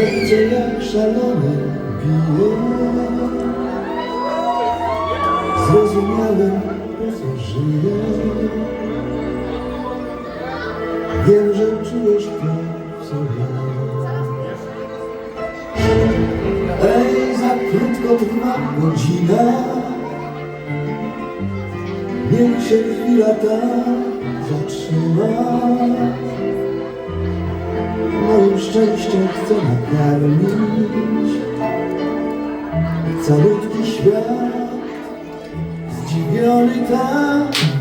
Serce jak szalone bije Zrozumiałem, po co żyję. Wiem, że czujesz to w sobie. Ej, za krótko trwa godzina Niech się chwila ta zatrzyma Moim szczęściem chcę nakarmić. Calutki świat Zdziwiony tak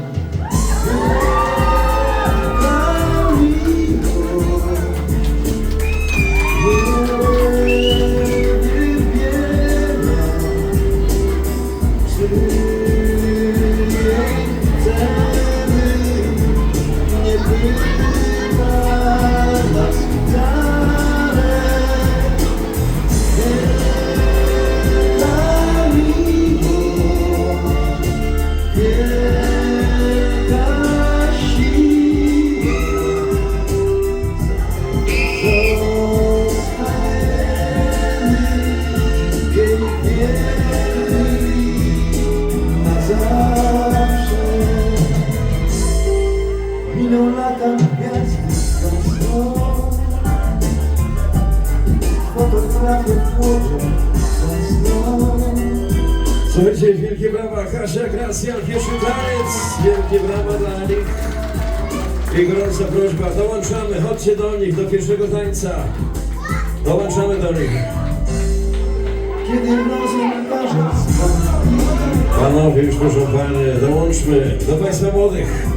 Fotografie w Słuchajcie, wielkie brawa, Kasia Gracjan, pierwszy taniec, wielkie brawa dla nich. I gorąca prośba, dołączamy, chodźcie do nich, do pierwszego tańca. Dołączamy do nich. Kiedy spać Panowie, już proszę panie, dołączmy do Państwa młodych.